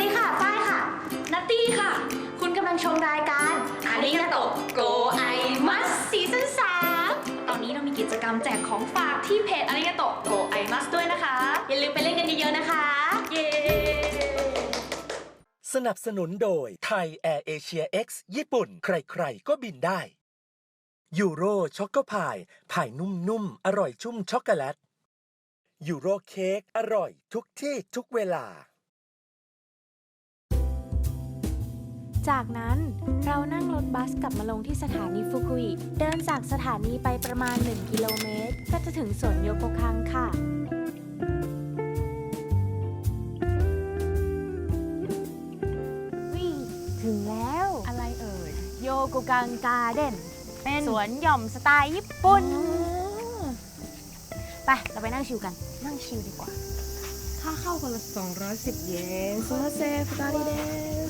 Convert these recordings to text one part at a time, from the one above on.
สดีค่ะฝ้ายค่ะ นัตตี้ค่ะ คุณกำลังชมรายการอาริยาโตโกไอมัสซีซั่น3ตอนนี้เรามีกิจกรรมแจกของฝากที่เพจอาริยาโตโกไอมัสด้วยนะคะ อย่าลืมไปเล่นกันเยอะๆนะคะ เย้ สนับสนุนโดยไทยแอร์เอเชีย X ญี่ปุ่น ใครๆ ก็บินได้ ยูโรช็อกโกพายพายนุ่มๆ อร่อยชุ่มช็อกโกแลตยูโรเค้กอร่อยทุกที่ทุกเวลา จากนั้นเรานั่งรถบัสกลับมาลงที่สถานีฟุกุอิเดินจากสถานีไปประมาณ 1 กิโลเมตร ก็จะถึงสวนโยโกคังค่ะวิ่งถึงแล้ว อะไรเอ่ย โยโกคังการ์เด้นเป็นสวนหย่อมสไตล์ญี่ปุ่น ไป เราไปนั่งชิลกัน นั่งชิลดีกว่า ค่าเข้าคนละ210 เยนโซลาเซฟตาริเดส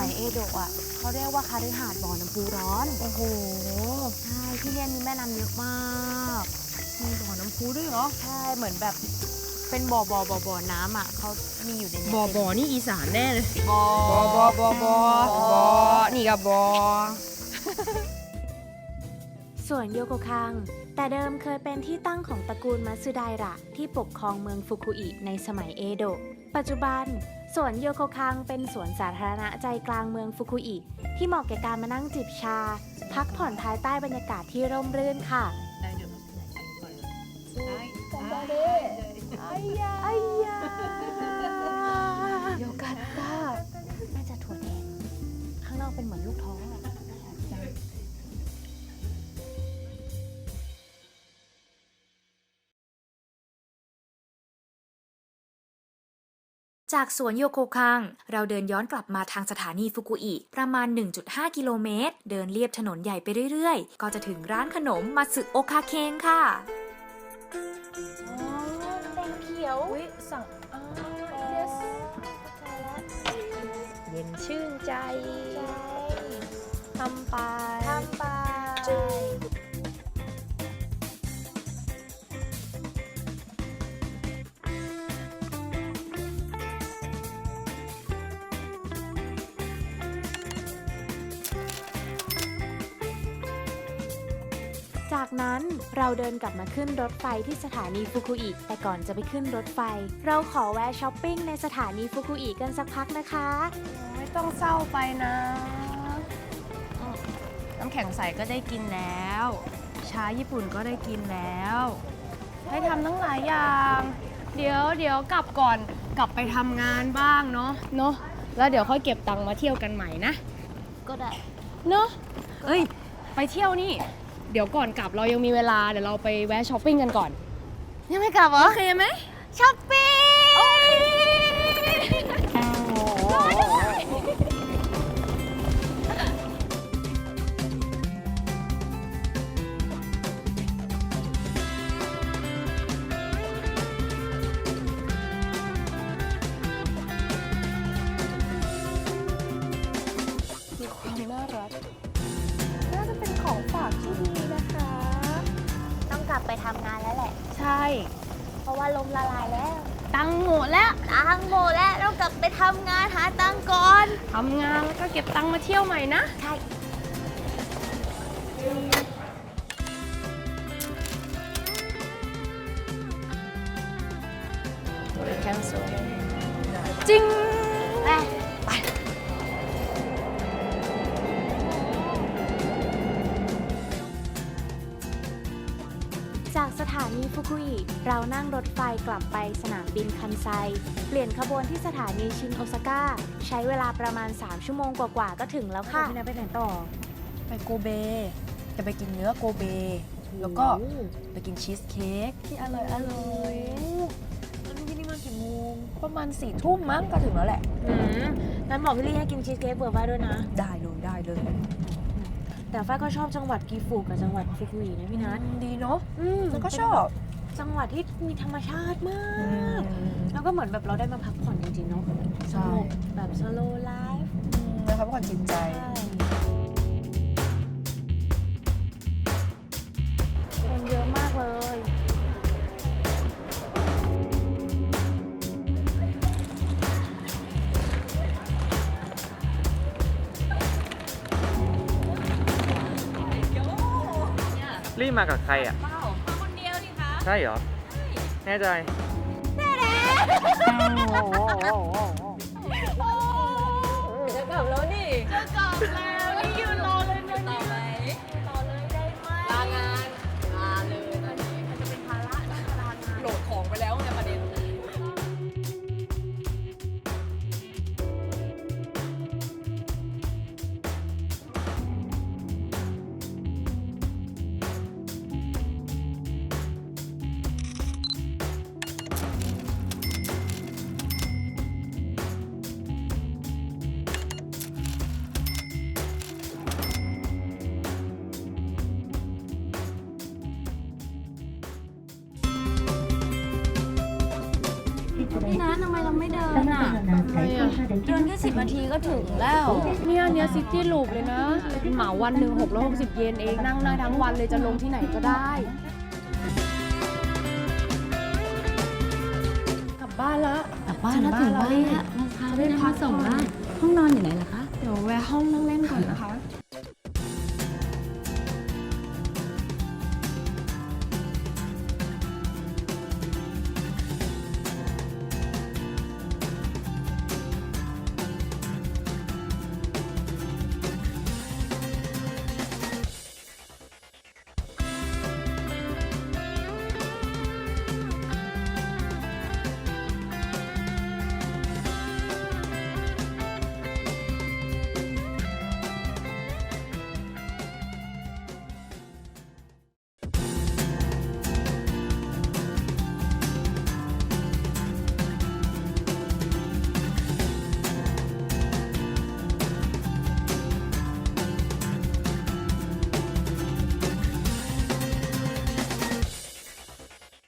มัยเอโดะอะเขาเรียกว่าคาริหาดบ่อน้ำพุร้อน โอ้โห ใช่ที่เนี่ยมีแม่น้ำเยอะมากมีบ่อน้ำพุด้วยเหรอ ใช่เหมือนแบบเป็นบ่อบ่อบ่อบ่อน้ำอะเขามีอยู่ในนี้บ่อบ่อนี่อีสานแน่เลยบ่อบ่อบ่อบ่อบ่อบ่อนี่ก็บ่อส่วนโยโกคัง แต่เดิมเคยเป็นที่ตั้งของตระกูลมัตสึไดระที่ปกครองเมืองฟุกุอิในสมัยเอโดะปัจจุบัน สวนโยโกคังเป็นสวนสาธารณะใจกลางเมืองฟุกุอิที่เหมาะแก่การมานั่งจิบชา พักผ่อนภายใต้บรรยากาศที่ร่มรื่นค่ะ ไอ้ยาโยกัตตาน่าจะถั่วแดงข้างนอกเป็นเหมือนลูกท้ออ จากสวนโยโกคัง เราเดินย้อนกลับมาทางสถานีฟุกุอิประมาณ 1.5 กิโลเมตร เดินเลียบถนนใหญ่ไปเรื่อยๆ ก็จะถึงร้านขนมมาสึโอคาเคนค่ะอ๋อแดงเขียววิสั่งเย็นชื่นใจทำไปทำไป จากนั้นเราเดินกลับมาขึ้นรถไฟที่สถานีฟุกุอิแต่ก่อนจะไปขึ้นรถไฟ เราขอแวะช้อปปิ้งในสถานีฟุกุอิกันสักพักนะคะ ไม่ต้องเศร้าไปนะอืมน้ำแข็งใสก็ได้กินแล้ว ชาญี่ปุ่นก็ได้กินแล้ว ให้ทำตั้งหลายอย่าง เดี๋ยวเดี๋ยวกลับก่อนกลับไปทำงานบ้างเนาะเนาะแล้วเดี๋ยวค่อยเก็บตังค์มาเที่ยวกันใหม่นะ ก็ได้เนาะเอ้ย ไปเที่ยวนี่ เดี๋ยวก่อนกลับเรายังมีเวลาเดี๋ยวเราไปแวะช้อปปิ้งกันก่อน ยังไม่กลับเหรอโอเคไหมช้อปปิ้ เพราะว่าลมละลายแล้ว ตังค์หมดแล้วตังค์หมดแล้วต้องกลับไปทำงานหาตังค์ก่อน ทำงานแล้วก็เก็บตังค์มาเที่ยวใหม่นะ ใช่ cancel จริง นีฟุกุอิเรานั่งรถไฟกลับไปสนามบินคันไซ เปลี่ยนขบวนที่สถานีชินโอซาก้า ใช้เวลาประมาณ 3 ชั่วโมงกว่าๆก็ถึงแล้วค่ะ พี่นายไปไหนต่อ ไปโกเบ จะไปกินเนื้อโกเบ แล้วก็ไปกินชีสเค้กที่อร่อยอร่อยแล้วนี่นี่มากี่โมงประมาณสี่ทุ่มมั้งก็ถึงแล้วแหละ อืมงั้นบอกพี่ลี่ให้กินชีสเค้กเบอร์ฟ้าด้วยนะ ได้เลยได้เลย แต่ฟ้าก็ชอบจังหวัดกีฟูกับจังหวัดฟุกุอินะพี่นัทดีเนาะอืมแล้วก็ชอบ จังหวัดที่มีธรรมชาติมากอืมแล้วก็เหมือนแบบเราได้มาพักผ่อนจริงๆเนาะใช่สงบแบบสโลไลฟ์นะครับก่อนจิตใจ รีบมากับใครอะ เป้ามาคนเดียวสิคะใช่เหรอ แน่ใจจะกลับแล้วนี่จะกลับแล้ว นะทำไมเราไม่เดินอะ เดินแค่สิบนาทีก็ถึงแล้ว เนี่ยเนี่ยซิตี้ลูปเลยนะ เหมาวันหนึ่ง6 6 0เยนเอง นั่งได้ทั้งวันเลยจะลงที่ไหนก็ได้ กลับบ้านละกลับบ้านแล้วถึงบ้านแล้วนะคะไม่ได้พักส่งบ้านห้องนอนอยู่ไหนล่ะคะ เดี๋ยวแวะห้องนั่งเล่นก่อนนะคะ